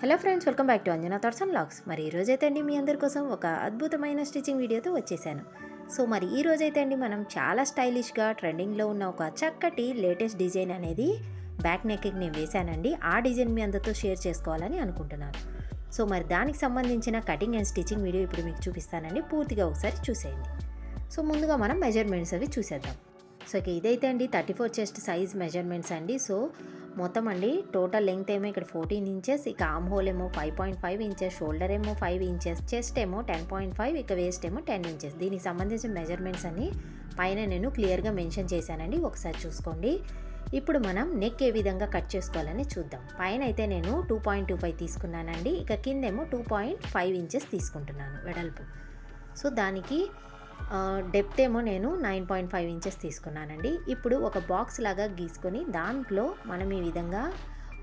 Hello friends welcome back to Anjana thoughts and logs మరి ఈరోజైతే రోజైతే అండి మీ అందరి కోసం ఒక అద్భుతమైన స్టిచ్చింగ్ వీడియోతో వచ్చేసాను. సో మరి ఈ రోజైతే అండి మనం చాలా స్టైలిష్గా ట్రెండింగ్లో ఉన్న ఒక చక్కటి లేటెస్ట్ డిజైన్ అనేది బ్యాక్ నెక్కి నేను వేశానండి. ఆ డిజైన్ మీ అందరితో షేర్ చేసుకోవాలని అనుకుంటున్నాను. సో మరి దానికి సంబంధించిన కటింగ్ అండ్ స్టిచ్చింగ్ వీడియో ఇప్పుడు మీకు చూపిస్తానండి. పూర్తిగా ఒకసారి చూసేయండి. సో ముందుగా మనం మెజర్మెంట్స్ అవి చూసేద్దాం. సో ఇక ఇదైతే అండి thirty four chest size measurements అండి. సో మొత్తం అండి టోటల్ లెంగ్త్ ఏమో ఇక్కడ ఫోర్టీన్ ఇంచెస్ ఇక ఆమ్ హోల్ ఏమో five point five inches shoulder ఏమో ఫైవ్ ఇంచెస్ చెస్ట్ ఏమో టెన్ పాయింట్ ఫైవ్ ఇక వేస్ట్ ఏమో టెన్ ఇంచెస్ దీనికి సంబంధించిన మెజర్మెంట్స్ అన్ని పైన నేను క్లియర్గా మెన్షన్ చేశానండి ఒకసారి చూసుకోండి. ఇప్పుడు మనం నెక్ ఏ విధంగా కట్ చేసుకోవాలని చూద్దాం. పైన అయితే నేను టూ పాయింట్ టూ ఫైవ్ తీసుకున్నానండి ఇక కిందేమో టూ పాయింట్ ఫైవ్ ఇంచెస్ తీసుకుంటున్నాను వెడల్పు. సో దానికి డెప్త్ ఏమో నేను నైన్ పాయింట్ ఫైవ్ ఇంచెస్ తీసుకున్నానండి. ఇప్పుడు ఒక బాక్స్ లాగా గీసుకొని దాంట్లో మనం ఈ విధంగా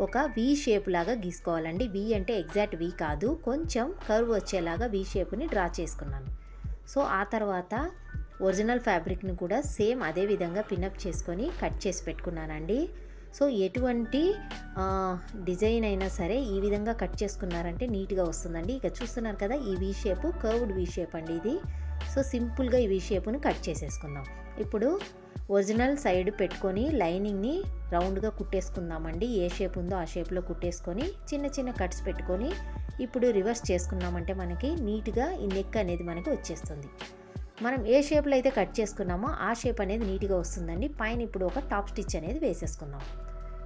ఒక వి షేప్ లాగా గీసుకోవాలండి. వి అంటే ఎగ్జాక్ట్ వి కాదు. కొంచెం కర్వ్ వచ్చేలాగా వి షేప్ని డ్రా చేసుకున్నాను. సో ఆ తర్వాత ఒరిజినల్ ఫ్యాబ్రిక్ని కూడా సేమ్ అదే విధంగా పినప్ చేసుకొని కట్ చేసి పెట్టుకున్నానండి. సో ఎటువంటి డిజైన్ అయినా సరే ఈ విధంగా కట్ చేసుకున్నారంటే నీట్గా వస్తుందండి. ఇక చూస్తున్నారు కదా ఈ V shape curved V shape అండి ఇది. సో సింపుల్గా ఈ షేపును కట్ చేసేసుకుందాం. ఇప్పుడు ఒరిజినల్ సైడ్ పెట్టుకొని లైనింగ్ని రౌండ్గా కుట్టేసుకుందామండి. ఏ షేప్ ఉందో ఆ షేప్లో కుట్టేసుకొని చిన్న చిన్న కట్స్ పెట్టుకొని ఇప్పుడు రివర్స్ చేసుకున్నామంటే మనకి నీట్గా ఈ నెక్ అనేది మనకి వచ్చేస్తుంది. మనం ఏ షేప్లో అయితే కట్ చేసుకున్నామో ఆ షేప్ అనేది నీట్గా వస్తుందండి. పైన ఇప్పుడు ఒక టాప్ స్టిచ్ అనేది వేసేసుకుందాం.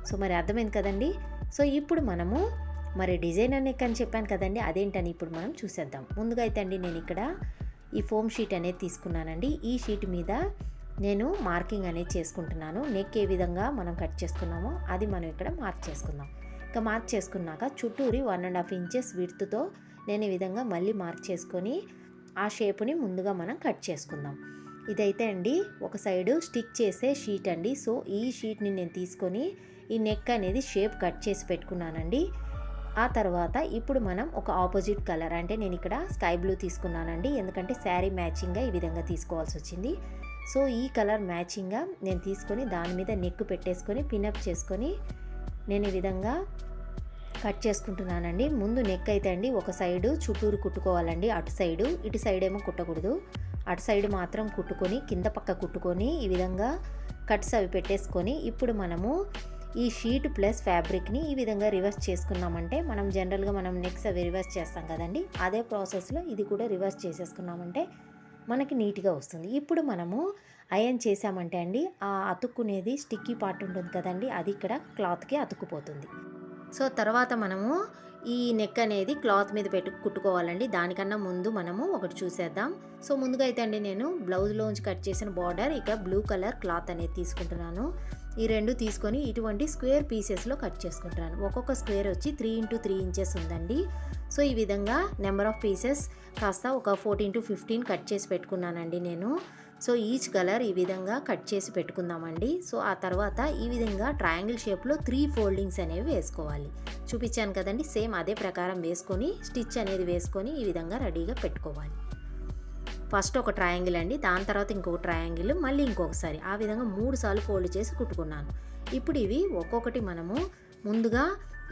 సో మరి అర్థమైంది కదండి? సో ఇప్పుడు మనము మరి డిజైనర్ నెక్ అని చెప్పాను కదండి అదేంటని ఇప్పుడు మనం చూసేద్దాం. ముందుగా అయితే అండి నేను ఇక్కడ ఈ ఫోమ్ షీట్ అనేది తీసుకున్నానండి. ఈ షీట్ మీద నేను మార్కింగ్ అనేది చేసుకుంటున్నాను. నెక్ ఏ విధంగా మనం కట్ చేసుకున్నామో అది మనం ఇక్కడ మార్క్ చేసుకుందాం. ఇంకా మార్క్ చేసుకున్నాక చుట్టూరి వన్ అండ్ హాఫ్ ఇంచెస్ విడ్త్తో నేను ఈ విధంగా మళ్ళీ మార్క్ చేసుకొని ఆ షేప్ని ముందుగా మనం కట్ చేసుకుందాం. ఇదైతే అండి ఒక సైడు స్టిక్ చేసే షీట్ అండి. సో ఈ షీట్ని నేను తీసుకొని ఈ నెక్ అనేది షేప్ కట్ చేసి పెట్టుకున్నానండి. ఆ తర్వాత ఇప్పుడు మనం ఒక ఆపోజిట్ కలర్ అంటే నేను ఇక్కడ స్కై బ్లూ తీసుకున్నానండి. ఎందుకంటే శారీ మ్యాచింగ్గా ఈ విధంగా తీసుకోవాల్సి వచ్చింది. సో ఈ కలర్ మ్యాచింగ్గా నేను తీసుకొని దాని మీద నెక్ పెట్టేసుకొని పినప్ చేసుకొని నేను ఈ విధంగా కట్ చేసుకుంటున్నానండి. ముందు నెక్ అయితే అండి ఒక సైడు చుట్టూరు కుట్టుకోవాలండి అటు సైడు ఇటు సైడ్ ఏమో కుట్టకూడదు. అటు సైడ్ మాత్రం కుట్టుకొని కింద పక్క కుట్టుకొని ఈ విధంగా కట్స్ అవి పెట్టేసుకొని ఇప్పుడు మనము ఈ షీట్ ప్లస్ ఫ్యాబ్రిక్ని ఈ విధంగా రివర్స్ చేసుకున్నామంటే మనం జనరల్గా మనం నెక్స్ట్ అవి రివర్స్ చేస్తాం కదండి అదే ప్రాసెస్లో ఇది కూడా రివర్స్ చేసేసుకున్నామంటే మనకి నీట్గా వస్తుంది. ఇప్పుడు మనము అయన్ చేసామంటే అండి ఆ అతుక్కునేది స్టిక్కీ పార్ట్ ఉంటుంది కదండి అది ఇక్కడ క్లాత్కి అతుక్కుపోతుంది. సో తర్వాత మనము ఈ నెక్ అనేది క్లాత్ మీద పెట్టు కుట్టుకోవాలండి. దానికన్నా ముందు మనము ఒకటి చూసేద్దాం. సో ముందుగా అయితే అండి నేను బ్లౌజ్లోంచి కట్ చేసిన బార్డర్ ఇక బ్లూ కలర్ క్లాత్ అనేది తీసుకుంటున్నాను. ఈ రెండు తీసుకొని ఇటువంటి స్క్వేర్ పీసెస్లో కట్ చేసుకుంటాను. ఒక్కొక్క స్క్వేర్ వచ్చి త్రీ ఇంటూ త్రీ ఇంచెస్ ఉందండి. సో ఈ విధంగా నెంబర్ ఆఫ్ పీసెస్ కాస్త ఒక ఫోర్టీన్ టు ఫిఫ్టీన్ కట్ చేసి పెట్టుకున్నానండి నేను. సో ఈచ్ కలర్ ఈ విధంగా కట్ చేసి పెట్టుకుందామండి. సో ఆ తర్వాత ఈ విధంగా ట్రయాంగిల్ షేప్లో త్రీ ఫోల్డింగ్స్ అనేవి వేసుకోవాలి. చూపించాను కదండి సేమ్ అదే ప్రకారం వేసుకొని స్టిచ్ అనేది వేసుకొని ఈ విధంగా రెడీగా పెట్టుకోవాలి. ఫస్ట్ ఒక ట్రయాంగిల్ అండి దాని తర్వాత ఇంకొక ట్రయాంగిల్ మళ్ళీ ఇంకొకసారి. ఆ విధంగా మూడు సార్లు ఫోల్డ్ చేసి కుట్టుకున్నాను. ఇప్పుడు ఇవి ఒక్కొక్కటి మనము ముందుగా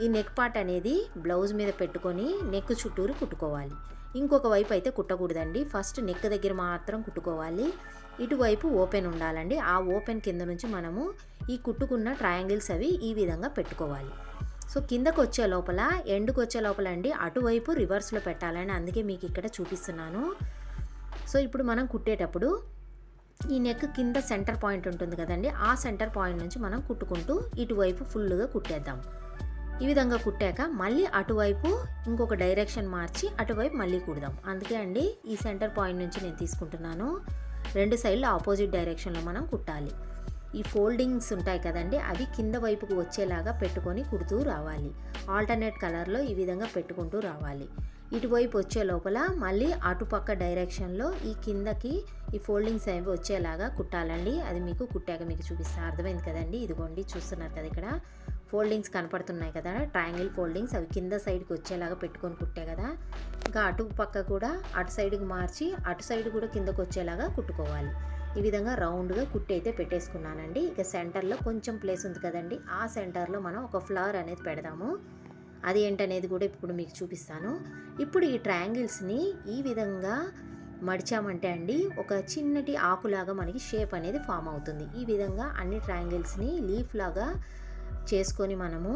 ఈ నెక్ పార్ట్ అనేది బ్లౌజ్ మీద పెట్టుకొని నెక్ చుట్టూరు కుట్టుకోవాలి. ఇంకొక వైపు అయితే కుట్టకూడదండి. ఫస్ట్ నెక్ దగ్గర మాత్రం కుట్టుకోవాలి. ఇటువైపు ఓపెన్ ఉండాలండి. ఆ ఓపెన్ కింద నుంచి మనము ఈ కుట్టుకున్న ట్రయాంగిల్స్ అవి ఈ విధంగా పెట్టుకోవాలి. సో కిందకు వచ్చే లోపల ఎండుకు వచ్చే లోపల అండి అటువైపు రివర్స్లో పెట్టాలని అందుకే మీకు ఇక్కడ చూపిస్తున్నాను. సో ఇప్పుడు మనం కుట్టేటప్పుడు ఈ నెక్ కింద సెంటర్ పాయింట్ ఉంటుంది కదండి ఆ సెంటర్ పాయింట్ నుంచి మనం కుట్టుకుంటూ ఇటువైపు ఫుల్గా కుట్టేద్దాం. ఈ విధంగా కుట్టాక మళ్ళీ అటువైపు ఇంకొక డైరెక్షన్ మార్చి అటువైపు మళ్ళీ కుడదాం. అందుకే అండి ఈ సెంటర్ పాయింట్ నుంచి నేను తీసుకుంటున్నాను. రెండు సైడ్లు ఆపోజిట్ డైరెక్షన్లో మనం కుట్టాలి. ఈ ఫోల్డింగ్స్ ఉంటాయి కదండి అవి కింద వైపుకు వచ్చేలాగా పెట్టుకొని కుడుతూ రావాలి. ఆల్టర్నేట్ కలర్లో ఈ విధంగా పెట్టుకుంటూ రావాలి. ఇటువైపు వచ్చే లోపల మళ్ళీ అటుపక్క డైరెక్షన్లో ఈ కిందకి ఈ ఫోల్డింగ్స్ అవి వచ్చేలాగా కుట్టాలండి. అది మీకు కుట్టాక మీకు చూపిస్తే. అర్థమైంది కదండి? ఇదిగోండి చూస్తున్నారు కదా ఇక్కడ. ఫోల్డింగ్స్ కనపడుతున్నాయి కదా. ట్రయాంగిల్ ఫోల్డింగ్స్ అవి కింద సైడ్కి వచ్చేలాగా పెట్టుకొని కుట్టే కదా. ఇంకా అటు పక్క కూడా అటు సైడ్కి మార్చి అటు సైడ్ కూడా కిందకు వచ్చేలాగా కుట్టుకోవాలి. ఈ విధంగా రౌండ్గా కుట్టి అయితే పెట్టేసుకున్నానండి. ఇక సెంటర్లో కొంచెం ప్లేస్ ఉంది కదండి. ఆ సెంటర్లో మనం ఒక ఫ్లవర్ అనేది పెడదాము. అది ఏంటనేది కూడా ఇప్పుడు మీకు చూపిస్తాను. ఇప్పుడు ఈ ట్రయాంగిల్స్ని ఈ విధంగా మడిచామంటే అండి ఒక చిన్నటి ఆకులాగా మనకి షేప్ అనేది ఫామ్ అవుతుంది. ఈ విధంగా అన్ని ట్రయాంగిల్స్ని లీఫ్ లాగా చేసుకొని మనము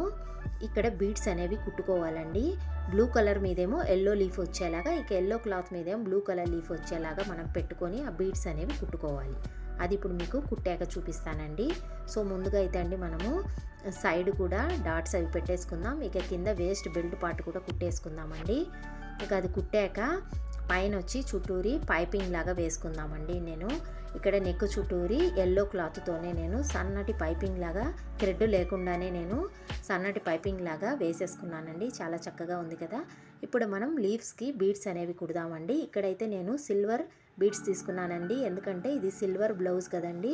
ఇక్కడ బీడ్స్ అనేవి కుట్టుకోవాలండి. బ్లూ కలర్ మీదేమో ఎల్లో లీఫ్ వచ్చేలాగా ఇక ఎల్లో క్లాత్ మీదేమో బ్లూ కలర్ లీఫ్ వచ్చేలాగా మనం పెట్టుకొని ఆ బీడ్స్ అనేవి కుట్టుకోవాలి. అది ఇప్పుడు మీకు కుట్టాక చూపిస్తానండి. సో ముందుగా అయితే అండి మనము సైడ్ కూడా డాట్స్ అవి పెట్టేసుకుందాం. ఇక కింద వేస్ట్ బెల్ట్ పార్ట్ కూడా కుట్టేసుకుందామండి. ఇక అది కుట్టాక పైన వచ్చి చుట్టూరి పైపింగ్ లాగా వేసుకుందామండి నేను. ఇక్కడ నెక్ చుట్టూరి ఎల్లో క్లాత్తోనే నేను సన్నటి పైపింగ్ లాగా థ్రెడ్ లేకుండానే నేను సన్నటి పైపింగ్ లాగా వేసేసుకున్నానండి. చాలా చక్కగా ఉంది కదా. ఇప్పుడు మనం లీవ్స్కి బీడ్స్ అనేవి కుడదామండి. ఇక్కడైతే నేను సిల్వర్ బీడ్స్ తీసుకున్నానండి. ఎందుకంటే ఇది సిల్వర్ బ్లౌజ్ కదండి.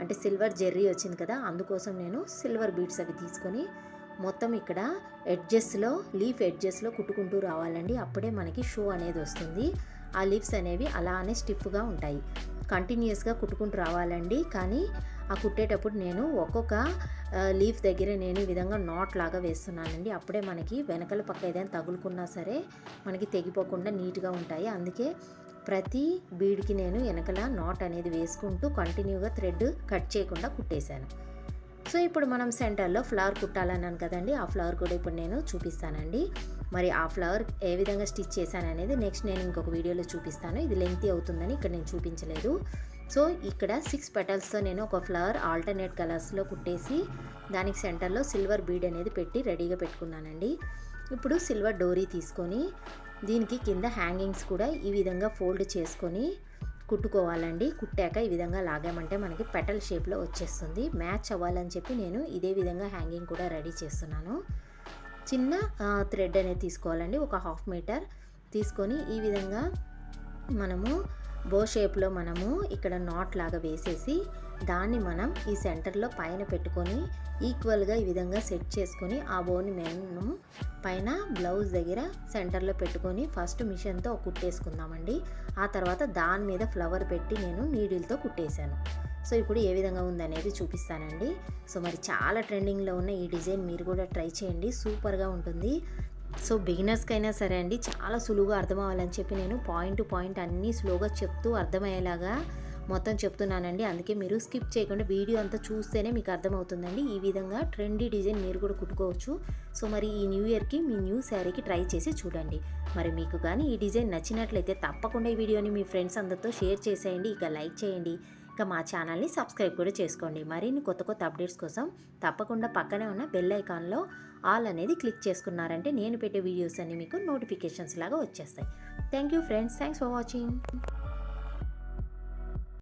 అంటే సిల్వర్ జెర్రీ వచ్చింది కదా అందుకోసం నేను సిల్వర్ బీడ్స్ అవి తీసుకొని మొత్తం ఇక్కడ ఎడ్జెస్లో లీఫ్ ఎడ్జెస్లో కుట్టుకుంటూ రావాలండి. అప్పుడే మనకి షో అనేది వస్తుంది. ఆ లీవ్స్ అనేవి అలానే స్టిఫ్గా ఉంటాయి. కంటిన్యూస్గా కుట్టుకుంటూ రావాలండి. కానీ ఆ కుట్టేటప్పుడు నేను ఒక్కొక్క లీఫ్ దగ్గర నేను ఈ విధంగా నాట్ లాగా వేస్తున్నానండి. అప్పుడే మనకి వెనకల పక్క ఏదైనా తగులుకున్నా సరే మనకి తెగిపోకుండా నీట్గా ఉంటాయి. అందుకే ప్రతి బీడ్కి నేను వెనకల నాట్ అనేది వేసుకుంటూ కంటిన్యూగా థ్రెడ్ కట్ చేయకుండా కుట్టేశాను. సో ఇప్పుడు మనం సెంటర్లో ఫ్లవర్ కుట్టాలన్నాను కదండి ఆ ఫ్లవర్ కూడా ఇప్పుడు నేను చూపిస్తానండి. మరి ఆ ఫ్లవర్ ఏ విధంగా స్టిచ్ చేశాను అనేది నెక్స్ట్ నేను ఇంకొక వీడియోలో చూపిస్తాను. ఇది లెంతీ అవుతుందని ఇక్కడ నేను చూపించలేదు. సో ఇక్కడ సిక్స్ పెటల్స్తో నేను ఒక ఫ్లవర్ ఆల్టర్నేట్ కలర్స్లో కుట్టేసి దానికి సెంటర్లో సిల్వర్ బీడ్ అనేది పెట్టి రెడీగా పెట్టుకున్నానండి. ఇప్పుడు సిల్వర్ డోరీ తీసుకొని దీనికి కింద హ్యాంగింగ్స్ కూడా ఈ విధంగా ఫోల్డ్ చేసుకొని కుట్టుకోవాలండి. కుట్టాక ఈ విధంగా లాగామంటే మనకి పెటల్ షేప్లో వచ్చేస్తుంది. మ్యాచ్ అవ్వాలని చెప్పి నేను ఇదే విధంగా హ్యాంగింగ్ కూడా రెడీ చేస్తున్నాను. చిన్న థ్రెడ్ అనేది తీసుకోవాలండి. ఒక హాఫ్ మీటర్ తీసుకొని ఈ విధంగా మనము బో షేప్లో మనము ఇక్కడ నాట్ లాగా వేసేసి దాన్ని మనం ఈ సెంటర్లో పైన పెట్టుకొని ఈక్వల్గా ఈ విధంగా సెట్ చేసుకొని ఆ బోని మేము పైన బ్లౌజ్ దగ్గర సెంటర్లో పెట్టుకొని ఫస్ట్ మిషన్తో కుట్టేసుకుందామండి. ఆ తర్వాత దాని మీద ఫ్లవర్ పెట్టి నేను నీడిల్తో కుట్టేశాను. సో ఇప్పుడు ఏ విధంగా ఉందనేది చూపిస్తానండి. సో మరి చాలా ట్రెండింగ్లో ఉన్న ఈ డిజైన్ మీరు కూడా ట్రై చేయండి. సూపర్గా ఉంటుంది. సో బిగినర్స్కైనా సరే అండి చాలా సులువుగా అర్థం అవ్వాలని చెప్పి నేను పాయింట్ టు పాయింట్ అన్నీ స్లోగా చెప్తూ అర్థమయ్యేలాగా మొత్తం చెప్తున్నానండి. అందుకే మీరు స్కిప్ చేయకుండా వీడియో అంతా చూస్తేనే మీకు అర్థమవుతుందండి. ఈ విధంగా ట్రెండీ డిజైన్ మీరు కూడా కుట్టుకోవచ్చు. సో మరి ఈ న్యూ ఇయర్కి మీ న్యూ శారీకి ట్రై చేసి చూడండి. మరి మీకు కానీ ఈ డిజైన్ నచ్చినట్లయితే తప్పకుండా ఈ వీడియోని మీ ఫ్రెండ్స్ అందరితో షేర్ చేసేయండి. ఇక లైక్ చేయండి. ఇక మా ఛానల్ని సబ్స్క్రైబ్ కూడా చేసుకోండి. మరిన్ని కొత్త కొత్త అప్డేట్స్ కోసం తప్పకుండా పక్కనే ఉన్న బెల్ ఐకాన్లో ఆల్ అనేది క్లిక్ చేసుకున్నారంటే నేను పెట్టే వీడియోస్ అన్నీ మీకు నోటిఫికేషన్స్ లాగా వచ్చేస్తాయి. Thank you friends. Thanks for watching.